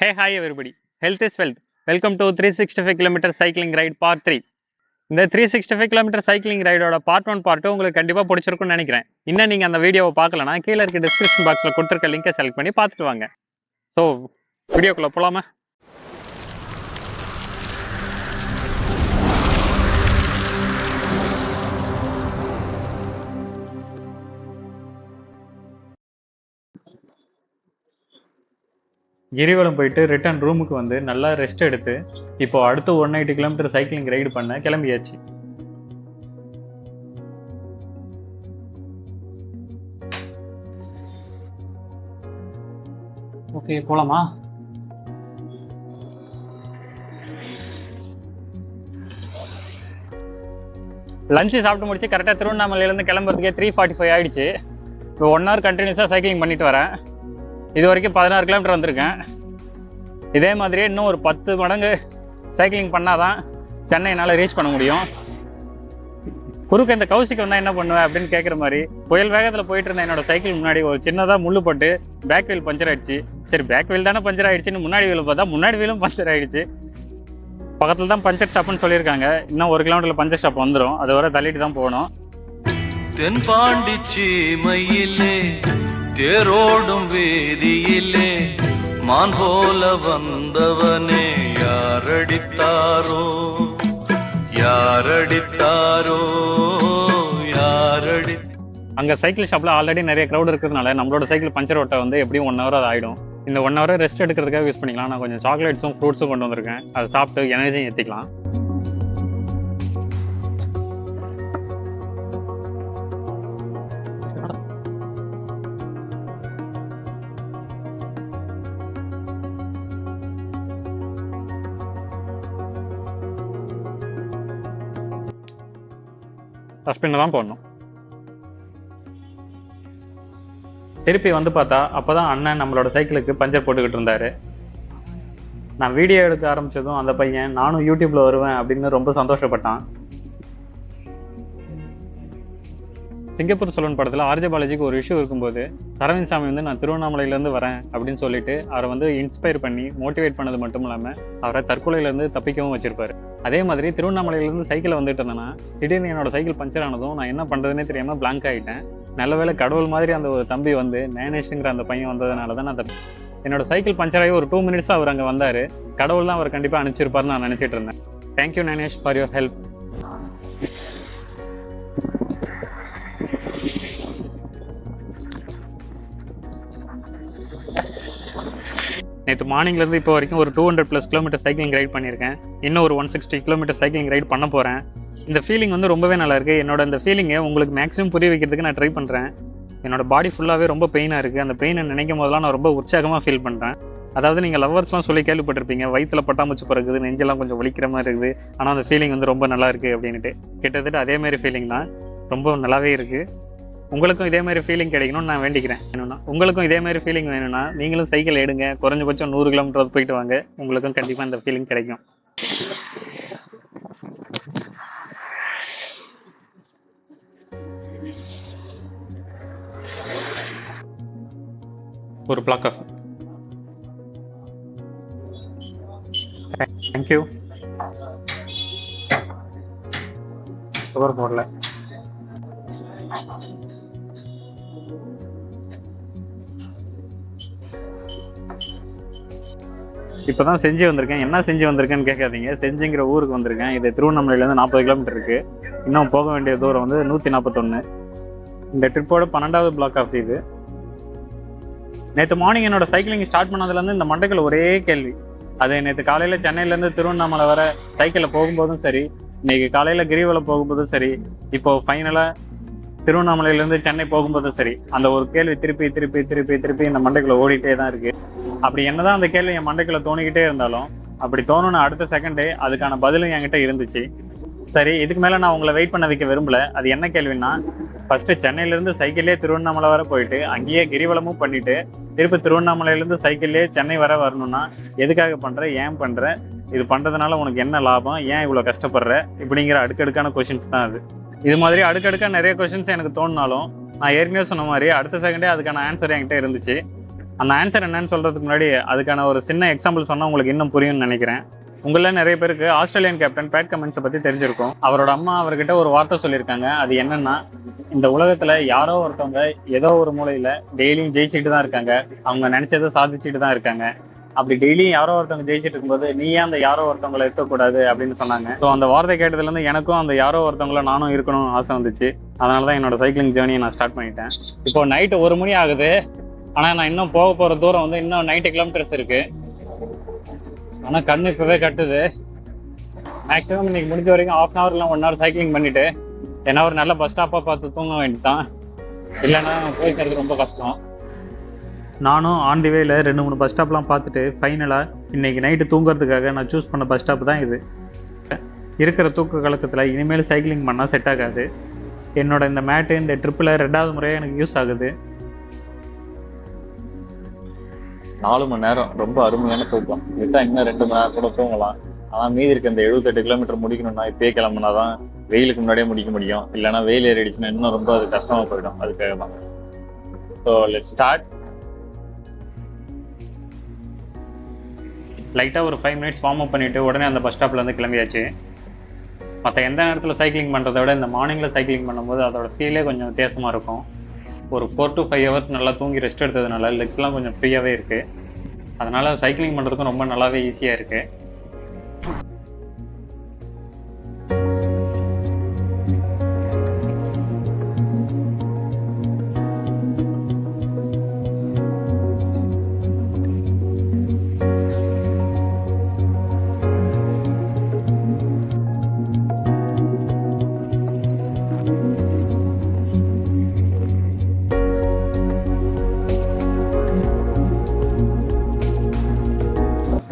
Hey hi everybody health is wealth welcome to three sixty five kilometre cycling ride part three இந்த three sixty five kilometre cycling ரைடோட part one part உங்களுக்கு கண்டிப்பாக பிடிச்சிருக்கும்னு நினைக்கிறேன். இன்னும் நீங்கள் அந்த வீடியோவை பார்க்கலனா கீழே இருக்க டிஸ்கிரிப்ஷன் பாக்ஸில் கொடுத்துருக்க லிங்கை செலக்ட் பண்ணி பார்த்துட்டு வாங்க. ஸோ வீடியோக்குள்ளே போகலாமா கிரிவலம் போயிட்டு ரிட்டர்ன் ரூமுக்கு வந்து நல்லா ரெஸ்ட் எடுத்து இப்போ அடுத்து one eighty kilometre cycling ride பண்ண கிளம்பியாச்சு. ஓகே போலாமா? லஞ்சு சாப்பிட்டு முடிச்சு கரெக்டாக திருவண்ணாமலையிலேருந்து கிளம்புறதுக்கே த்ரீ ஃபார்ட்டி ஃபைவ் ஆயிடுச்சு. இப்போ ஒன் ஹவர் கண்டினியூஸாக சைக்கிளிங் பண்ணிட்டு வரேன். இது வரைக்கும் பதினாறு கிலோமீட்டர் வந்திருக்கேன். இதே மாதிரியே இன்னும் ஒரு பத்து மடங்கு சைக்கிளிங் பண்ணாதான் சென்னை என்னால் ரீச் பண்ண முடியும். குறுக்க இந்த கௌசிக்கு வந்தால் என்ன பண்ணுவேன் அப்படின்னு கேட்குற மாதிரி புயல் வேகத்தில் போயிட்டு இருந்த என்னோட சைக்கிள் முன்னாடி ஒரு சின்னதாக முள்ளு போட்டு பேக் வீல் பஞ்சர் ஆயிடுச்சு. சரி பேக் வீல் தானே பஞ்சர் ஆயிடுச்சுன்னு முன்னாடி வீல் பார்த்தா முன்னாடி வீலும் பஞ்சர் ஆயிடுச்சு. பக்கத்தில் தான் பஞ்சர் ஷாப்னு சொல்லியிருக்காங்க. இன்னும் ஒரு கிலோமீட்டரில் பஞ்சர் ஷாப் வந்துடும் அது வரை தள்ளிட்டு தான் போகணும். தென்பாண்டி சீமையிலே தேரோடும் வேதியிலே மான் போல வந்தவனே யாரடித்தாரோ? யாரடித்தாரோ? யாரடி அங்கே சைக்கிள் ஷாப்பில் ஆல்ரெடி நிறைய க்ரௌட் இருக்கிறதுனால நம்மளோட சைக்கிள் பஞ்சர் ஓட்டை வந்து எப்படியும் ஒன் ஹவர் அது ஆகிடும் இந்த ஒன் ஹவர் ரெஸ்ட் எடுக்கிறதுக்காக யூஸ் பண்ணிக்கலாம். நான் கொஞ்சம் சாக்லேட்ஸும் ஃப்ரூட்ஸும் கொண்டு வந்திருக்கேன். அதை சாப்பிட்டு எனர்ஜியும் ஏற்றிக்கலாம் டஸ்ட்பின்ல தான் போடணும். திருப்பி வந்து பார்த்தா அப்பதான் அண்ணன் நம்மளோட சைக்கிளுக்கு பஞ்சர் போட்டுக்கிட்டு இருந்தாரு. நான் வீடியோ எடுக்க ஆரம்பிச்சதும் அந்த பையன் நானும் யூடியூப்ல வருவேன் அப்படின்னு ரொம்ப சந்தோஷப்பட்டான். சிங்கப்பூர் சொல்லன் படத்தில் ஆர்ஜ பாலாஜிக்கு ஒரு இஷ்யூ இருக்கும்போது அரவிந்த் சாமி வந்து நான் திருவண்ணாமலையிலேருந்து வரேன் அப்படின்னு சொல்லிட்டு அவரை வந்து இன்ஸ்பயர் பண்ணி மோட்டிவேட் பண்ணது மட்டும் இல்லாமல் அவரை தற்கொலையிலேருந்து தப்பிக்கவும் வச்சிருப்பாரு. அதே மாதிரி திருவண்ணாமலையிலேருந்து சைக்கிளை வந்துட்டு இருந்தேன்னா திடீர்னு என்னோட சைக்கிள் பஞ்சர் ஆனதும் நான் என்ன பண்ணுறதுனே தெரியாமல் பிளாங்க் ஆகிட்டேன் நல்ல வேளை கடவுள் மாதிரி அந்த ஒரு தம்பி வந்து நேனேஷுங்கிற அந்த பையன் வந்ததுனால தான் நான் தப்பி என்னோட சைக்கிள் பஞ்சர் ஆகி ஒரு டூ மினிட்ஸ் அவர் அங்கே வந்தார். கடவுள் தான் அவர் கண்டிப்பாக அனுப்பிச்சிருப்பாருன்னு நான் நினச்சிட்டு இருந்தேன். Thank you Nenesh for your help நேற்று மார்னிங்லேருந்து இப்போ வரைக்கும் ஒரு two hundred plus kilometre cycling ride பண்ணியிருக்கேன். இன்னும் ஒரு one sixty kilometre cycling ride பண்ண போகிறேன் இந்த ஃபீலிங் வந்து ரொம்பவே நல்லா இருக்குது என்னோட இந்த ஃபீலிங்கை உங்களுக்கு மேக்ஸிமம் புரிய வைக்கிறதுக்கு நான் ட்ரை பண்ணுறேன் என்னோட பாடி ஃபுல்லாகவே ரொம்ப பெயினாக இருக்குது அந்த பெயினை நினைக்கும் போதெல்லாம் நான் ரொம்ப உற்சாகமாக ஃபீல் பண்ணுறேன் அதாவது நீங்கள் லவ்வர்ஸ்லாம் சொல்லி கேள்விப்பட்டிருப்பீங்க வயிற்றில் பட்டாமச்சு பிறகுது நெஞ்செல்லாம் கொஞ்சம் வலிக்கிற மாதிரி இருக்குது. ஆனால் அந்த ஃபீலிங் வந்து ரொம்ப நல்லா இருக்குது அப்படின்ட்டு கிட்டத்தட்ட அதேமாரி ஃபீலிங் தான். ரொம்ப நல்லாவே இருக்குது உங்களுக்கும் இதே மாதிரி ஃபீலிங் கிடைக்கணும்னு நான் வேண்டிக்கிறேன். வேணும்னா உங்களுக்கும் இதே மாதிரி ஃபீலிங் வேணும்னா நீங்களும் சைக்கிள் எடுங்க. குறைஞ்சபட்சம் நூறு கிலோமீட்டர் போயிட்டு வாங்க. உங்களுக்கும் கண்டிப்பாக இந்த ஃபீலிங் கிடைக்கும். ஒரு பிளாக் ஆஃப் தேங்க்யூ சுகர் போடல. இப்போ தான் செஞ்சு வந்திருக்கேன். என்ன செஞ்சு வந்திருக்கேன்னு கேட்காதீங்க. செஞ்சுங்கிற ஊருக்கு வந்திருக்கேன். இது திருவண்ணாமலையிலேருந்து நாற்பது கிலோமீட்டர் இருக்குது இன்னும் போக வேண்டிய தூரம் வந்து நூற்றி நாற்பத்தொன்று இந்த ட்ரிப்போட பன்னெண்டாவது பிளாக் ஆஃப் இது. நேற்று மார்னிங் என்னோட சைக்கிளிங் ஸ்டார்ட் பண்ணதுலேருந்து இந்த மண்டைக்குள்ள ஒரே கேள்வி. அது நேற்று காலையில் சென்னையிலேருந்து திருவண்ணாமலை வர சைக்கிளில் போகும்போதும் சரி இன்னைக்கு காலையில் கிரிவலம் போகும்போதும் சரி இப்போ ஃபைனலாக திருவண்ணாமலையிலேருந்து சென்னை போகும்போதும் சரி அந்த ஒரு கேள்வி திருப்பி திருப்பி திருப்பி திருப்பி இந்த மண்டைக்குள்ள ஓடிட்டே தான் இருக்கு. அப்படி என்னதான் அந்த கேள்வி என் மண்டைக்குள்ள தோணிக்கிட்டே இருந்தாலும் அப்படி தோணுன அடுத்த செகண்டே அதுக்கான பதிலும் என்கிட்ட இருந்துச்சு. சரி இதுக்கு மேலே நான் உங்களை வெயிட் பண்ண வைக்க விரும்பல. அது என்ன கேள்வின்னா ஃபர்ஸ்ட் சென்னையிலேருந்து சைக்கிள்லேயே திருவண்ணாமலை வர போயிட்டு அங்கேயே கிரிவலமும் பண்ணிட்டு திருப்பி திருவண்ணாமலையிலேருந்து சைக்கிள்லேயே சென்னை வர வரணும்னா எதுக்காக பண்ற ஏன் பண்ற இது பண்றதுனால உனக்கு என்ன லாபம் ஏன் இவ்வளோ கஷ்டப்படுற இப்படிங்கிற அடுக்கடுக்கான கொஷின்ஸ் தான் அது. இது மாதிரி அடுக்கடுக்க நிறைய கொஷின்ஸ் எனக்கு தோணினாலும் நான் ஏற்கனவே சொன்ன மாதிரி அடுத்த செகண்டே அதுக்கான ஆன்சர் என்கிட்ட இருந்துச்சு. அந்த ஆன்சர் என்னன்னு சொல்கிறதுக்கு முன்னாடி அதுக்கான ஒரு சின்ன எக்ஸாம்பிள் சொன்னால் உங்களுக்கு இன்னும் புரியும்னு நினைக்கிறேன். உங்களில் நிறைய பேருக்கு ஆஸ்திரேலியன் கேப்டன் பேட் கமெண்ட்ஸை பற்றி தெரிஞ்சிருக்கும். அவரோட அம்மா அவர்கிட்ட ஒரு வார்த்தை சொல்லியிருக்காங்க. அது என்னன்னா இந்த உலகத்தில் யாரோ ஒருத்தவங்க ஏதோ ஒரு மூலையில் டெய்லியும் ஜெயிச்சுட்டு தான் இருக்காங்க. அவங்க நினச்சதை சாதிச்சுட்டு தான் இருக்காங்க. அப்படி டெய்லியும் யாரோ ஒருத்தவங்க ஜெயிச்சிட்டு இருக்கும்போது நீ ஏன் அந்த யாரோ ஒருத்தவங்களை இருக்கக்கூடாது அப்படின்னு சொன்னாங்க. ஸோ அந்த வார்த்தை கேட்டதுலேருந்து எனக்கும் அந்த யாரோ ஒருத்தவங்கள நானும் இருக்கணும்னு ஆசை வந்துச்சு. அதனால தான் என்னோட சைக்கிளிங் ஜேர்னியை நான் ஸ்டார்ட் பண்ணிட்டேன். இப்போ நைட்டு ஒரு மணி ஆகுது. ஆனால் நான் இன்னும் போக போகிற தூரம் வந்து இன்னும் நைன்ட்டி கிலோமீட்டர்ஸ் இருக்கு. ஆனால் கண்ணு இப்போவே கட்டுது. மேக்ஸிமம் இன்னைக்கு முடிஞ்ச வரைக்கும் ஆஃப் அன் ஹவர்லாம் ஒன் ஹவர் சைக்கிளிங் பண்ணிட்டு ஏன்னா ஒரு நல்ல பஸ் ஸ்டாப்பாக பார்த்து தூங்க வேண்டியதான் இல்லைன்னா போய்க்கிறது ரொம்ப கஷ்டம். நானும் ஆன் தி வேல ரெண்டு மூணு பஸ் ஸ்டாப்லாம் பார்த்துட்டு ஃபைனலாக இன்றைக்கி நைட்டு தூங்குறதுக்காக நான் சூஸ் பண்ண பஸ் ஸ்டாப் தான் இது. இருக்கிற தூக்க கலக்கத்தில் இனிமேல் சைக்கிளிங் பண்ணால் செட் ஆகாது. என்னோட இந்த மேட்டு இந்த ட்ரிப்பில் ரெண்டாவது முறையாக எனக்கு யூஸ் ஆகுது. நாலு மணி நேரம். ரொம்ப அருமையான தூக்கம் இதுதான் இன்னும் ரெண்டு மணி நேரம் கூட தூங்கலாம். ஆனால் மீதி இருக்க இந்த எழுபத்தெட்டு கிலோமீட்டர் முடிக்கணும்னா இப்பயே கிளம்புனா தான் வெயிலுக்கு முன்னாடியே முடிக்க முடியும். இல்லைன்னா வெயில் ஏறிடுச்சுன்னா இன்னும் ரொம்ப அது கஷ்டமாக போயிடும். அதுக்காக தான் ஸோ லெட் ஸ்டார்ட் லைட்டாக ஒரு ஃபைவ் மினிட்ஸ் வார்ம் அப் பண்ணிவிட்டு உடனே அந்த பஸ் ஸ்டாப்லேருந்து கிளம்பியாச்சு. மற்ற எந்த நேரத்தில் சைக்கிளிங் பண்ணுறத விட இந்த மார்னிங்கில் சைக்கிளிங் பண்ணும்போது அதோட ஃபீலே கொஞ்சம் வித்தியாசமாக இருக்கும். ஒரு ஃபோர் டு ஃபைவ் ஹவர்ஸ் நல்லா தூங்கி ரெஸ்ட் எடுத்ததுனால லெக்ஸ்லாம் கொஞ்சம் ஃப்ரீயாகவே இருக்குது அதனால் சைக்கிளிங் பண்ணுறதுக்கும் ரொம்ப நல்லாவே ஈஸியாக இருக்குது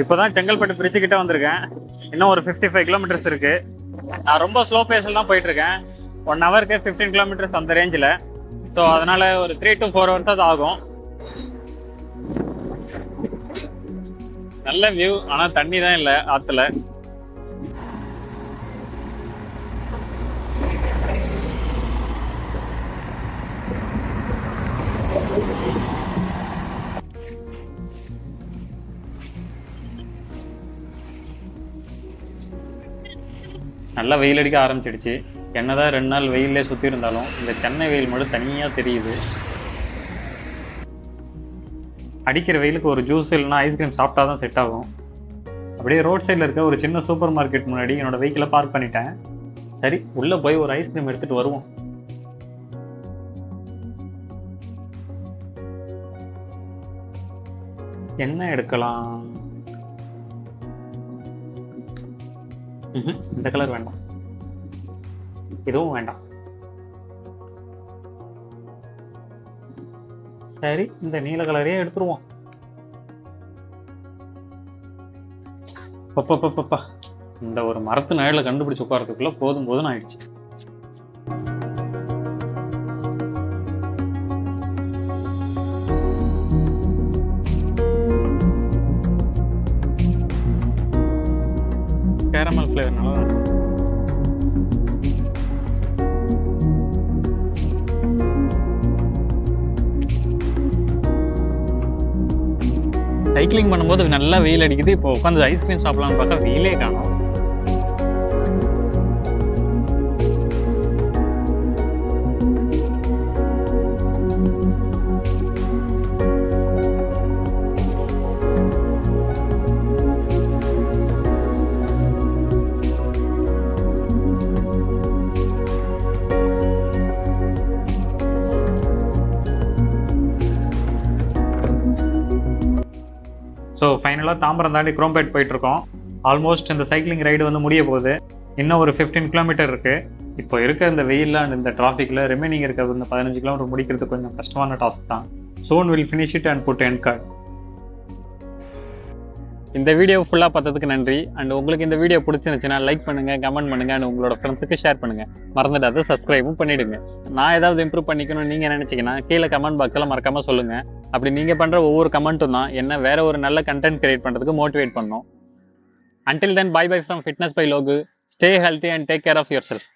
இப்போ தான் செங்கல்பட்டு பிரிட்ஜு கிட்ட வந்திருக்கேன். இன்னும் ஒரு ஃபிஃப்டி ஃபைவ் கிலோமீட்டர்ஸ் இருக்கு. நான் ரொம்ப ஸ்லோ பேஸில் தான் போயிட்டு இருக்கேன் ஒன் ஹவருக்கு ஃபிஃப்டீன் கிலோமீட்டர்ஸ் அந்த ரேஞ்சில் ஸோ அதனால ஒரு த்ரீ டு ஃபோர் ஹவர்ஸ் அது ஆகும். நல்ல வியூ ஆனால் தண்ணி தான் இல்லை ஆற்றுல நல்லா வெயில் அடிக்க ஆரம்பிச்சிடுச்சு. என்னதான் ரெண்டு நாள் வெயிலே சுற்றி இருந்தாலும் இந்த சென்னை வெயில் மட்டும் தனியாக தெரியுது. அடிக்கிற வெயிலுக்கு ஒரு ஜூஸ் இல்லைன்னா ஐஸ்கிரீம் சாப்பிட்டா தான் செட் ஆகும். அப்படியே ரோட் சைடில் இருக்க ஒரு சின்ன சூப்பர் மார்க்கெட் முன்னாடி என்னோட வெஹிக்கிளை பார்க் பண்ணிட்டேன். சரி உள்ளே போய் ஒரு ஐஸ்கிரீம் எடுத்துகிட்டு வருவோம். என்ன எடுக்கலாம்? இந்த கலர் வேண்டாம். இதுவும் வேண்டாம். சரி இந்த நீல கலரே எடுத்துருவோம். பப்பா இந்த ஒரு மரத்து நிழல கண்டுபிடிச்சு உட்காரத்துக்குள்ள போதும் போதும் ஆயிடுச்சு. கேரமல் ஃப்ளேவர் நல்லா தான் சைக்கிளிங் பண்ணும்போது நல்லா வெயில் அடிக்குது. இப்போ உட்காந்து ஐஸ்கிரீம் சாப்பிடலாம்னு பார்த்தா வெயிலே காணும். ஃபைனலாக தாம்பரம் தாண்டி குரோம்பேட் போயிட்டுருக்கோம். ஆல்மோஸ்ட் இந்த சைக்கிளிங் ரைடு வந்து முடிய போகுது. இன்னும் ஒரு ஃபிஃப்டீன் கிலோமீட்டர் இருக்கு. இப்போ இருக்க இந்த வெயிலில் அண்ட் இந்த டிராஃபிக்கில் ரிமைனிங் இருக்கிறது இந்த பதினஞ்சு கிலோமீட்டர் முடிக்கிறது கொஞ்சம் கஷ்டமான டாஸ்க் தான். Soon will finish it and put end card இந்த வீடியோ ஃபுல்லாக பார்த்ததுக்கு நன்றி. அண்ட் உங்களுக்கு இந்த வீடியோ பிடிச்சிருந்துச்சுன்னா லைக் பண்ணுங்க கமெண்ட் பண்ணுங்க அண்ட் உங்களோட ஃப்ரெண்ட்ஸுக்கு ஷேர் பண்ணுங்கள் மறந்துடாத சப்ஸ்கிரைபும் பண்ணிடுங்க. நான் ஏதாவது இம்ப்ரூவ் பண்ணிக்கணும்னு நீங்கள் நினச்சிங்கன்னா கீழே கமெண்ட் பாக்ஸில் மறக்காமல் சொல்லுங்கள் அப்படி நீங்கள் பண்ணுற ஒவ்வொரு கமெண்ட்டும் தான் என்ன வேற ஒரு நல்ல கண்டென்ட் கிரியேட் பண்ணுறதுக்கு மோட்டிவேட் பண்ணும். Until then bye bye from fitness by Logu stay healthy and take care of yourself